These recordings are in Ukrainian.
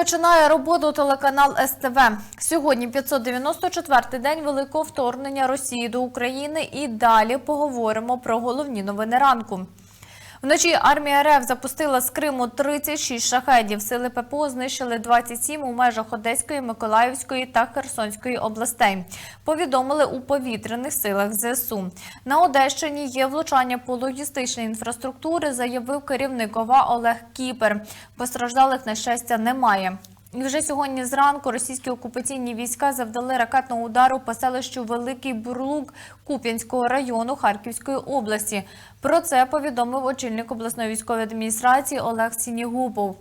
розпочинає роботу телеканал СТВ. Сьогодні 594-й день великого вторгнення Росії до України. І далі поговоримо про головні новини ранку. Вночі армія РФ запустила з Криму 36 шахедів. Сили ППО знищили 27 у межах Одеської, Миколаївської та Херсонської областей. Повідомили у повітряних силах ЗСУ. На Одещині є влучання по логістичній інфраструктури, заявив керівник ОВА Олег Кіпер. Постраждалих на щастя немає. Вже сьогодні зранку російські окупаційні війська завдали ракетного удару по селищу Великий Бурлук Куп'янського району Харківської області. Про це повідомив очільник обласної військової адміністрації Олег Сінігубов.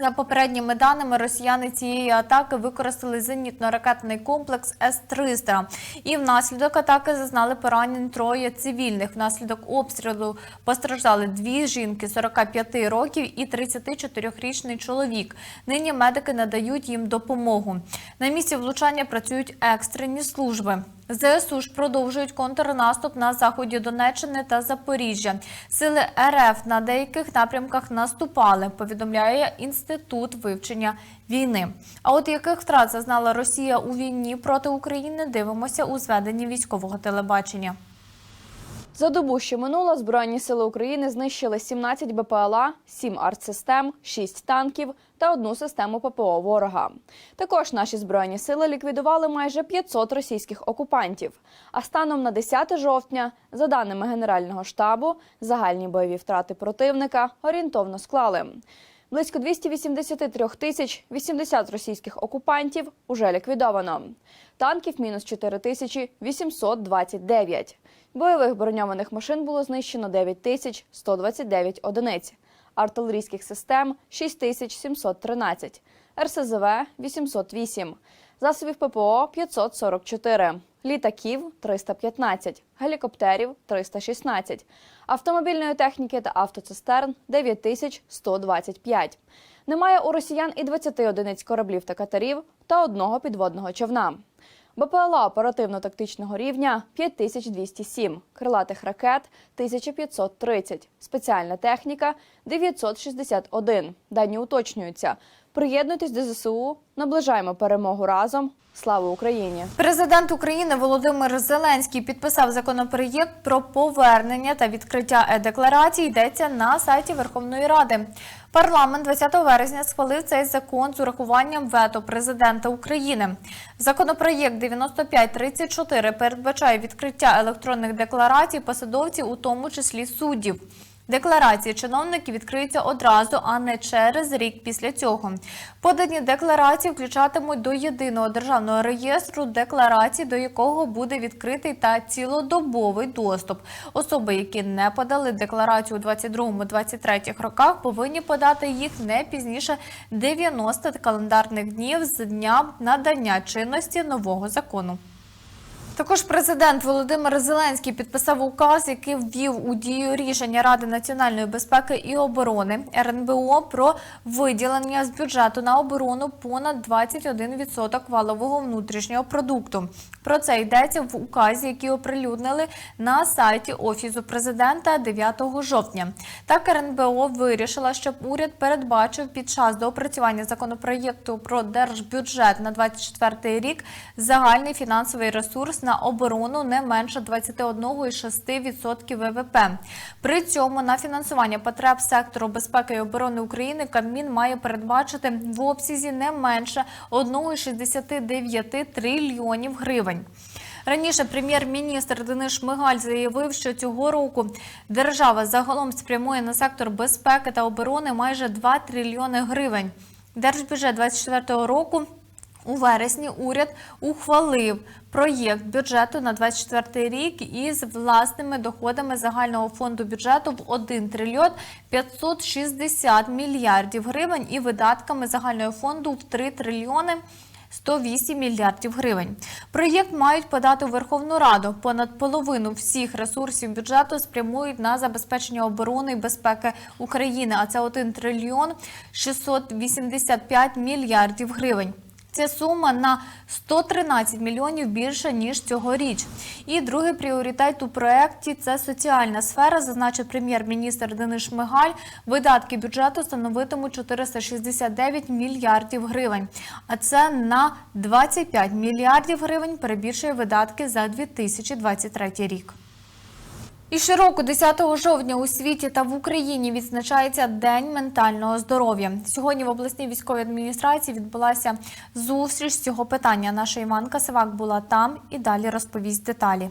За попередніми даними, росіяни цієї атаки використали зенітно-ракетний комплекс С-300. І внаслідок атаки зазнали поранень троє цивільних. Внаслідок обстрілу постраждали дві жінки 45 років і 34-річний чоловік. Нині медики надають їм допомогу. На місці влучання працюють екстрені служби. ЗСУ ж продовжують контрнаступ на заході Донеччини та Запоріжжя. Сили РФ на деяких напрямках наступали, повідомляє інститут вивчення війни. А от яких втрат зазнала Росія у війні проти України, дивимося у зведенні військового телебачення. За добу, що минула, Збройні сили України знищили 17 БПЛА, 7 артсистем, 6 танків та одну систему ППО ворога. Також наші збройні сили ліквідували майже 500 російських окупантів. А станом на 10 жовтня, за даними Генерального штабу, загальні бойові втрати противника орієнтовно склали. Близько 283 тисяч 80 російських окупантів уже ліквідовано. Танків мінус 4 тисячі 829. Бойових броньованих машин було знищено 9 тисяч 129 одиниць. Артилерійських систем 6 тисяч 713. РСЗВ 808. Засобів ППО 544. Літаків 315. Гелікоптерів 316. Автомобільної техніки та автоцистерн 9125. Немає у росіян і 20 одиниць кораблів та катерів та одного підводного човна. БПЛА оперативно-тактичного рівня 5207, крилатих ракет 1530, спеціальна техніка 961. Дані уточнюються. Приєднуйтесь до ЗСУ, наближаємо перемогу разом. Слава Україні! Президент України Володимир Зеленський підписав законопроєкт про повернення та відкриття е-декларацій. Йдеться на сайті Верховної Ради. Парламент 20 вересня схвалив цей закон з урахуванням вето президента України. Законопроєкт 9534 передбачає відкриття електронних декларацій посадовців, у тому числі суддів. Декларації чиновників відкриються одразу, а не через рік після цього. Подані декларації включатимуть до єдиного державного реєстру декларацій, до якого буде відкритий та цілодобовий доступ. Особи, які не подали декларацію у 22-23 роках, повинні подати їх не пізніше 90 календарних днів з дня надання чинності нового закону. Також президент Володимир Зеленський підписав указ, який ввів у дію рішення Ради національної безпеки і оборони РНБО про виділення з бюджету на оборону понад 21% валового внутрішнього продукту. Про це йдеться в указі, який оприлюднили на сайті офісу президента 9 жовтня. Так РНБО вирішила, щоб уряд передбачив під час доопрацювання законопроєкту про держбюджет на 24 рік загальний фінансовий ресурс на оборону не менше 21,6% ВВП. При цьому на фінансування потреб сектору безпеки і оборони України Кабмін має передбачити в обсязі не менше 1,69 трильйонів гривень. Раніше прем'єр-міністр Денис Шмигаль заявив, що цього року держава загалом спрямує на сектор безпеки та оборони майже 2 трильйони гривень. Держбюджет 2024 року у вересні уряд ухвалив проєкт бюджету на 24 рік із власними доходами загального фонду бюджету в 1 трильйон 560 мільярдів гривень і видатками загального фонду в 3 трильйони 108 мільярдів гривень. Проєкт мають подати у Верховну Раду. Понад половину всіх ресурсів бюджету спрямують на забезпечення оборони і безпеки України, а це 1 трильйон 685 мільярдів гривень. Це сума на 113 мільйонів більше ніж цьогоріч. І другий пріоритет у проєкті – це соціальна сфера, зазначив прем'єр-міністр Денис Шмигаль. Видатки бюджету становитимуть 469 мільярдів гривень. А це на 25 мільярдів гривень перебільшує видатки за 2023 рік. І щороку 10 жовтня у світі та в Україні відзначається День ментального здоров'я. Сьогодні в обласній військовій адміністрації відбулася зустріч з цього питання. Наша Іванка Сивак була там і далі розповість деталі.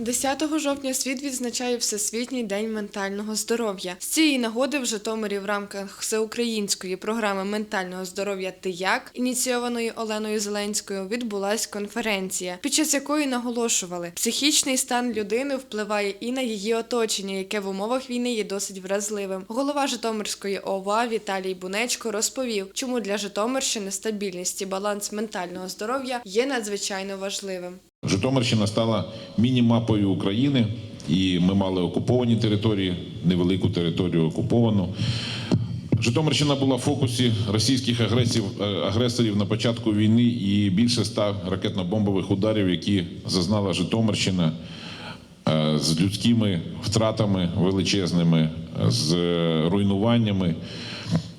10 жовтня світ відзначає Всесвітній день ментального здоров'я. З цієї нагоди в Житомирі в рамках всеукраїнської програми ментального здоров'я Ти як ініційованої Оленою Зеленською відбулась конференція, під час якої наголошували, психічний стан людини впливає і на її оточення, яке в умовах війни є досить вразливим. Голова Житомирської ОВА Віталій Бунечко розповів, чому для Житомирщини стабільність і баланс ментального здоров'я є надзвичайно важливим. Житомирщина стала міні-мапою України, і ми мали окуповані території, невелику територію окуповану. Житомирщина була в фокусі російських агресів, е, агресорів на початку війни і більше ста ракетно-бомбових ударів, які зазнала Житомирщина е, з людськими втратами величезними, з е, руйнуваннями.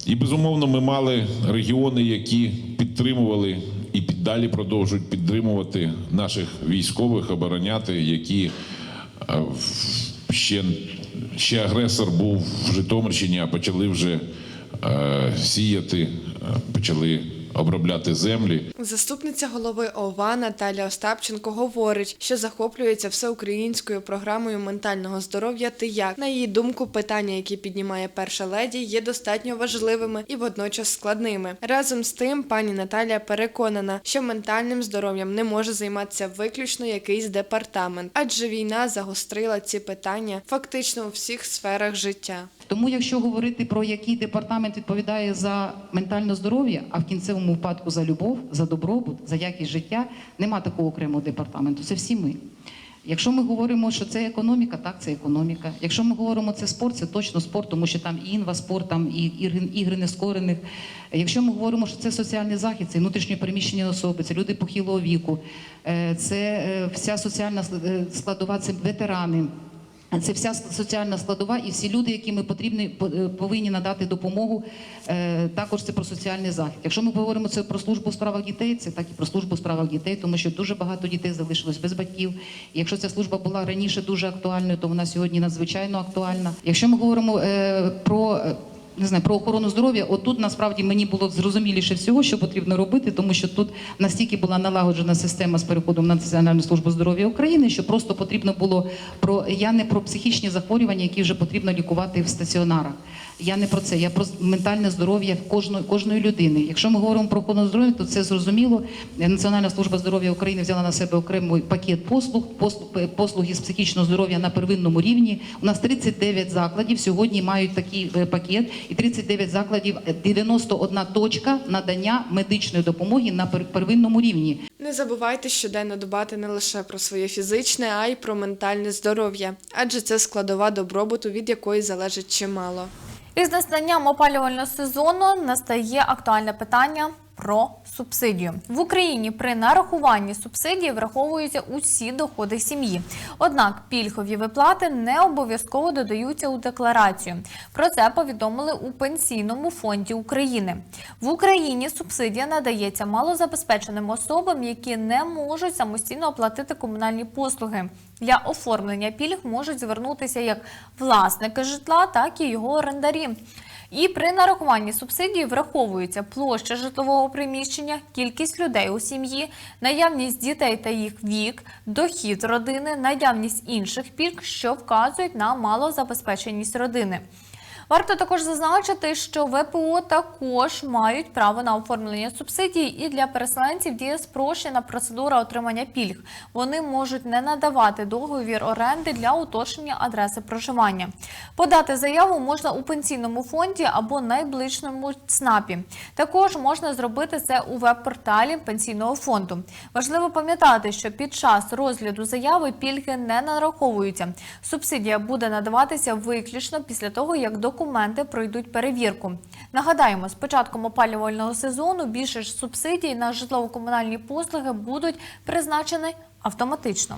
І безумовно, ми мали регіони, які підтримували і далі продовжують підтримувати наших військових, обороняти, які е, ще, ще агресор був в Житомирщині, а почали вже е, сіяти, е, почали обробляти землі. Заступниця голови ОВА Наталя Остапченко говорить, що захоплюється всеукраїнською програмою ментального здоров'я «Ти як». На її думку, питання, які піднімає перша леді, є достатньо важливими і водночас складними. Разом з тим, пані Наталя переконана, що ментальним здоров'ям не може займатися виключно якийсь департамент, адже війна загострила ці питання фактично у всіх сферах життя. Тому, якщо говорити про який департамент відповідає за ментальне здоров'я, а в кінцевому випадку за любов, за добробут, за якість життя, нема такого окремого департаменту. Це всі ми. Якщо ми говоримо, що це економіка, так це економіка. Якщо ми говоримо це спорт, це точно спорт, тому що там і інваспорт, там і ігри, нескорених. Якщо ми говоримо, що це соціальний захист, це внутрішньо переміщені особи, це люди похилого віку, е, це е, вся соціальна е, складова, це ветерани. Це вся соціальна складова, і всі люди, яким ми потрібні, по- е, повинні надати допомогу. е, Також це про соціальний захист. Якщо ми говоримо це про службу у справах дітей, це так і про службу у справах дітей, тому що дуже багато дітей залишилось без батьків. І якщо ця служба була раніше дуже актуальною, то вона сьогодні надзвичайно актуальна. Якщо ми говоримо е, про не знаю, про охорону здоров'я. Отут насправді мені було зрозуміліше всього, що потрібно робити, тому що тут настільки була налагоджена система з переходом на Національну службу здоров'я України, що просто потрібно було про я не про психічні захворювання, які вже потрібно лікувати в стаціонарах. Я не про це, я про ментальне здоров'я кожної кожної людини. Якщо ми говоримо про охорону здоров'я, то це зрозуміло. Національна служба здоров'я України взяла на себе окремий пакет послуг, послуг послуги з психічного здоров'я на первинному рівні. У нас 39 закладів сьогодні мають такий е, пакет, і 39 закладів, е, 91 точка надання медичної допомоги на пер- первинному рівні. Не забувайте щоденно дбати не лише про своє фізичне, а й про ментальне здоров'я, адже це складова добробуту, від якої залежить чимало. Із настанням опалювального сезону настає актуальне питання про субсидію. В Україні при нарахуванні субсидії враховуються усі доходи сім'ї. Однак пільгові виплати не обов'язково додаються у декларацію. Про це повідомили у Пенсійному фонді України. В Україні субсидія надається малозабезпеченим особам, які не можуть самостійно оплатити комунальні послуги. Для оформлення пільг можуть звернутися як власники житла, так і його орендарі. І при нарахуванні субсидії враховується площа житлового приміщення, кількість людей у сім'ї, наявність дітей та їх вік, дохід родини, наявність інших пільг, що вказують на малозабезпеченість родини. Варто також зазначити, що ВПО також мають право на оформлення субсидій, і для переселенців діє спрощена процедура отримання пільг. Вони можуть не надавати договір оренди для уточнення адреси проживання. Подати заяву можна у пенсійному фонді або найближчому ЦНАПі. Також можна зробити це у веб-порталі пенсійного фонду. Важливо пам'ятати, що під час розгляду заяви пільги не нараховуються. Субсидія буде надаватися виключно після того, як документ документи пройдуть перевірку. Нагадаємо, з початком опалювального сезону більше ж субсидій на житлово-комунальні послуги будуть призначені автоматично.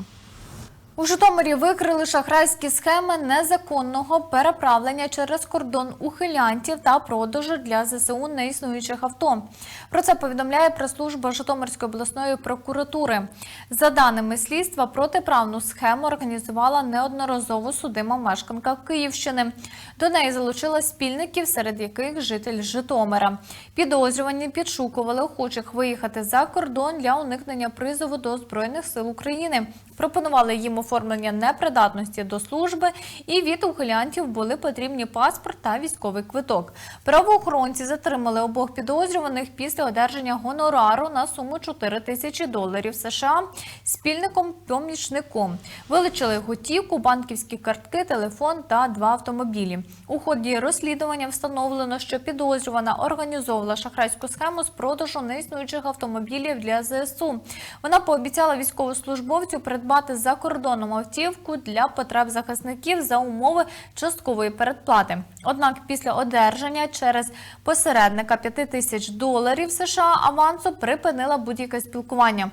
У Житомирі викрили шахрайські схеми незаконного переправлення через кордон ухилянтів та продажу для ЗСУ неіснуючих авто. Про це повідомляє прес-служба Житомирської обласної прокуратури. За даними слідства, протиправну схему організувала неодноразово судима мешканка Київщини. До неї залучила спільників, серед яких житель Житомира. Підозрювані підшукували охочих виїхати за кордон для уникнення призову до Збройних сил України. Пропонували їм оформлення непридатності до служби, і від ухилянтів були потрібні паспорт та військовий квиток. Правоохоронці затримали обох підозрюваних після одержання гонорару на суму 4 тисячі доларів США спільником помічником. Вилучили готівку, банківські картки, телефон та два автомобілі. У ході розслідування встановлено, що підозрювана організовувала шахрайську схему з продажу неіснуючих автомобілів для ЗСУ. Вона пообіцяла військовослужбовцю придбати за кордоном автівку для потреб захисників за умови часткової передплати. Однак після одержання через посередника 5 тисяч доларів США авансу припинила будь-яке спілкування.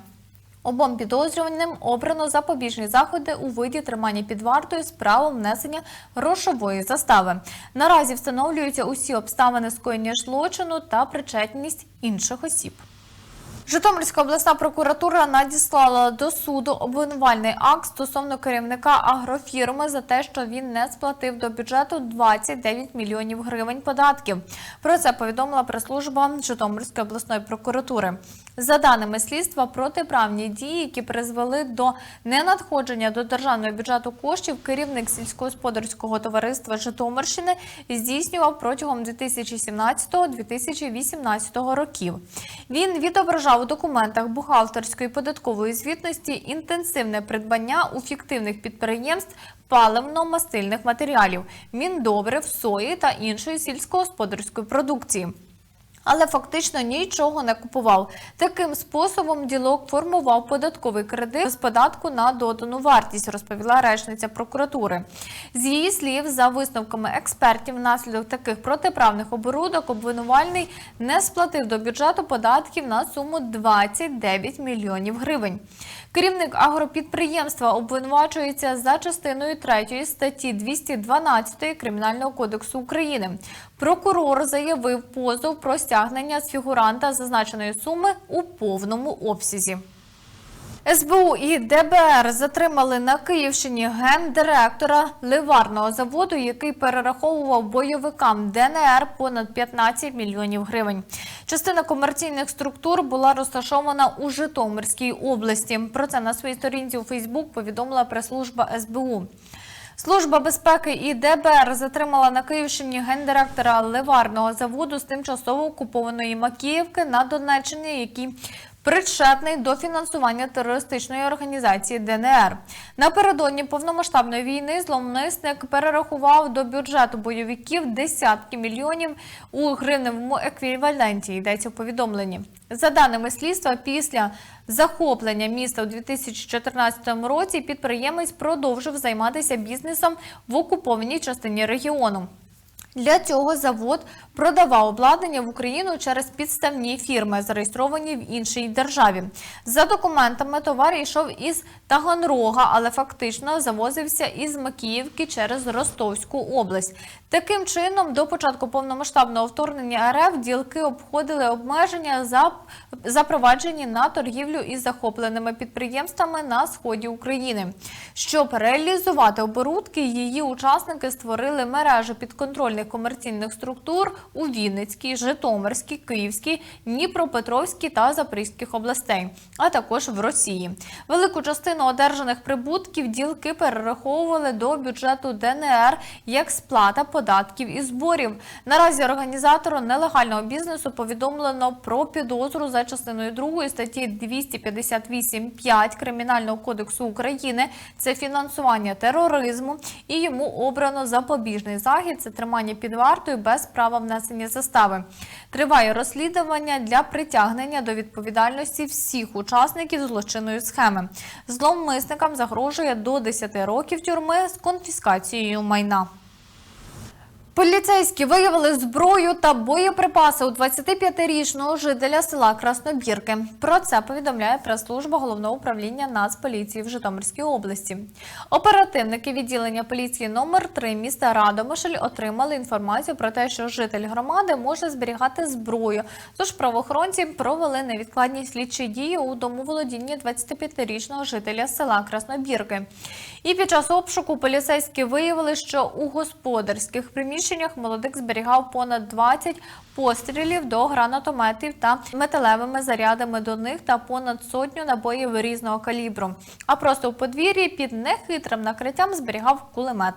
Обом підозрюваним обрано запобіжні заходи у виді тримання під вартою з правом внесення грошової застави. Наразі встановлюються усі обставини скоєння злочину та причетність інших осіб. Житомирська обласна прокуратура надіслала до суду обвинувальний акт стосовно керівника агрофірми за те, що він не сплатив до бюджету 29 мільйонів гривень податків. Про це повідомила прес-служба Житомирської обласної прокуратури. За даними слідства, протиправні дії, які призвели до ненадходження до державного бюджету коштів, керівник сільськогосподарського товариства Житомирщини здійснював протягом 2017-2018 років. Він відображав у документах бухгалтерської податкової звітності інтенсивне придбання у фіктивних підприємств паливно-мастильних матеріалів, міндобрив, сої та іншої сільськогосподарської продукції. Але фактично нічого не купував. Таким способом ділок формував податковий кредит з податку на додану вартість, розповіла речниця прокуратури. З її слів, за висновками експертів, внаслідок таких протиправних оборудок обвинувальний не сплатив до бюджету податків на суму 29 мільйонів гривень. Керівник агропідприємства обвинувачується за частиною 3 статті 212 Кримінального кодексу України. Прокурор заявив позов про стягнення з фігуранта зазначеної суми у повному обсязі. СБУ і ДБР затримали на Київщині гендиректора ливарного заводу, який перераховував бойовикам ДНР понад 15 мільйонів гривень. Частина комерційних структур була розташована у Житомирській області. Про це на своїй сторінці у Фейсбук повідомила прес-служба СБУ. Служба безпеки і ДБР затримала на Київщині гендиректора ливарного заводу з тимчасово окупованої Макіївки на Донеччині, який причетний до фінансування терористичної організації ДНР. Напередодні повномасштабної війни зловмисник перерахував до бюджету бойовиків десятки мільйонів у гривневому еквіваленті. Йдеться в повідомленні. За даними слідства, після захоплення міста у 2014 році підприємець продовжив займатися бізнесом в окупованій частині регіону. Для цього завод продавав обладнання в Україну через підставні фірми, зареєстровані в іншій державі. За документами товар йшов із Таганрога, але фактично завозився із Макіївки через Ростовську область. Таким чином, до початку повномасштабного вторгнення РФ ділки обходили обмеження за запроваджені на торгівлю із захопленими підприємствами на сході України. Щоб реалізувати оборудки, її учасники створили мережу підконтрольних комерційних структур у Вінницькій, Житомирській, Київській, Дніпропетровській та Запорізьких областей, а також в Росії. Велику частину одержаних прибутків ділки перераховували до бюджету ДНР як сплата податків і зборів. Наразі організатору нелегального бізнесу повідомлено про підозру за частиною 2 статті 258.5 Кримінального кодексу України. Це фінансування тероризму, і йому обрано запобіжний захід. Це тримання під вартою без права внесення застави. Триває розслідування для притягнення до відповідальності всіх учасників злочинної схеми. Зловмисникам загрожує до 10 років тюрми з конфіскацією майна. Поліцейські виявили зброю та боєприпаси у 25-річного жителя села Краснобірки. Про це повідомляє прес-служба головного управління Нацполіції в Житомирській області. Оперативники відділення поліції номер 3 міста Радомишль отримали інформацію про те, що житель громади може зберігати зброю. Тож правоохоронці провели невідкладні слідчі дії у домоволодінні 25-річного жителя села Краснобірки. І під час обшуку поліцейські виявили, що у господарських приміщеннях молодик зберігав понад 20 пострілів до гранатометів та металевими зарядами до них та понад сотню набоїв різного калібру. А просто у подвір'ї під нехитрим накриттям зберігав кулемет.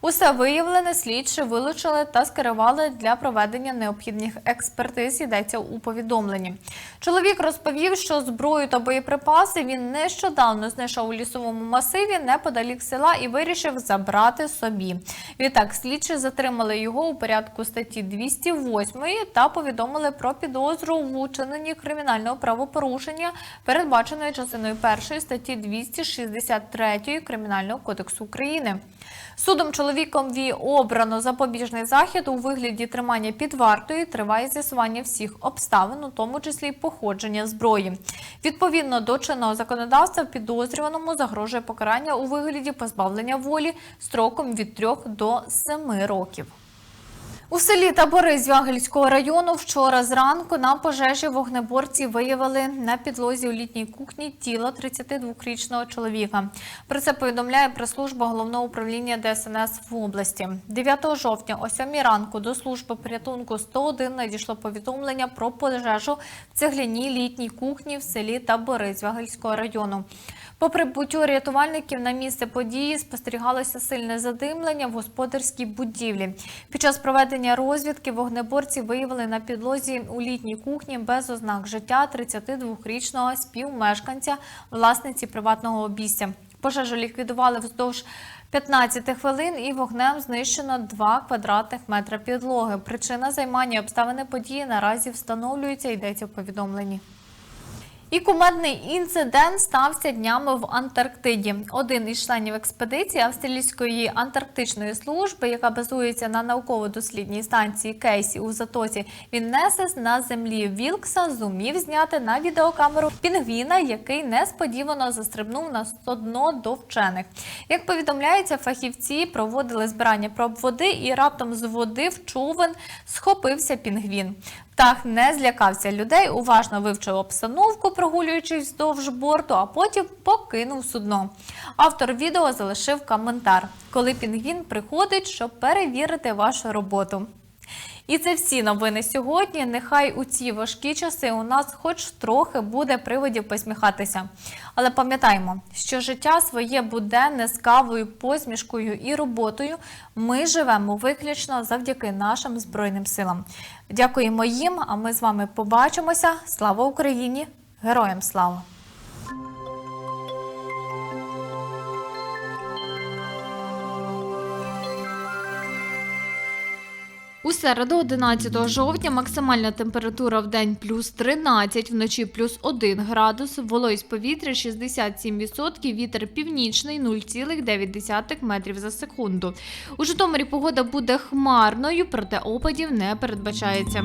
Усе виявлене слідчі вилучили та скерували для проведення необхідних експертиз. Йдеться у повідомленні. Чоловік розповів, що зброю та боєприпаси він нещодавно знайшов у лісовому масиві неподалік села і вирішив забрати собі. Відтак слідчі затримали його у порядку статті 208 та повідомили про підозру в учиненні кримінального правопорушення, передбаченої частиною першої статті 263 Кримінального кодексу України. Судом чоловіком ві обрано запобіжний захід у вигляді тримання під вартою. Триває з'ясування всіх обставин, у тому числі походження зброї. Відповідно до чинного законодавства, підозрюваному загрожує покарання у вигляді позбавлення волі строком від 3 до 7 років. У селі Табори Звягельського району вчора зранку на пожежі вогнеборці виявили на підлозі у літній кухні тіло 32-річного чоловіка. Про це повідомляє прес-служба головного управління ДСНС в області. 9 жовтня о 7 ранку до служби порятунку 101 надійшло повідомлення про пожежу в цегляній літній кухні в селі Табори Звягельського району. По прибуттю рятувальників на місце події спостерігалося сильне задимлення в господарській будівлі. Під час проведення розвідки вогнеборці виявили на підлозі у літній кухні без ознак життя 32-річного співмешканця власниці приватного обійстя. Пожежу ліквідували вздовж 15 хвилин і вогнем знищено 2 квадратних метра підлоги. Причина займання обставини події наразі встановлюються, йдеться в повідомленні. І кумедний інцидент стався днями в Антарктиді. Один із членів експедиції Австралійської антарктичної служби, яка базується на науково-дослідній станції Кейсі у затоці Віннесес на землі Вілкса, зумів зняти на відеокамеру пінгвіна, який несподівано застрибнув на дно до вчених. Як повідомляється, фахівці проводили збирання проб води і раптом з води в човен схопився пінгвін. Птах не злякався людей, уважно вивчив обстановку, прогулюючись вздовж борту, а потім покинув судно. Автор відео залишив коментар, коли пінгвін приходить, щоб перевірити вашу роботу. І це всі новини сьогодні. Нехай у ці важкі часи у нас хоч трохи буде приводів посміхатися. Але пам'ятаймо, що життя своє буденне з кавою, посмішкою і роботою ми живемо виключно завдяки нашим збройним силам. Дякуємо їм. А ми з вами побачимося. Слава Україні! Героям слава! У середу, 11 жовтня, максимальна температура в день плюс 13, вночі плюс 1 градус, вологість повітря 67%, вітер північний 0,9 метрів за секунду. У Житомирі погода буде хмарною, проте опадів не передбачається.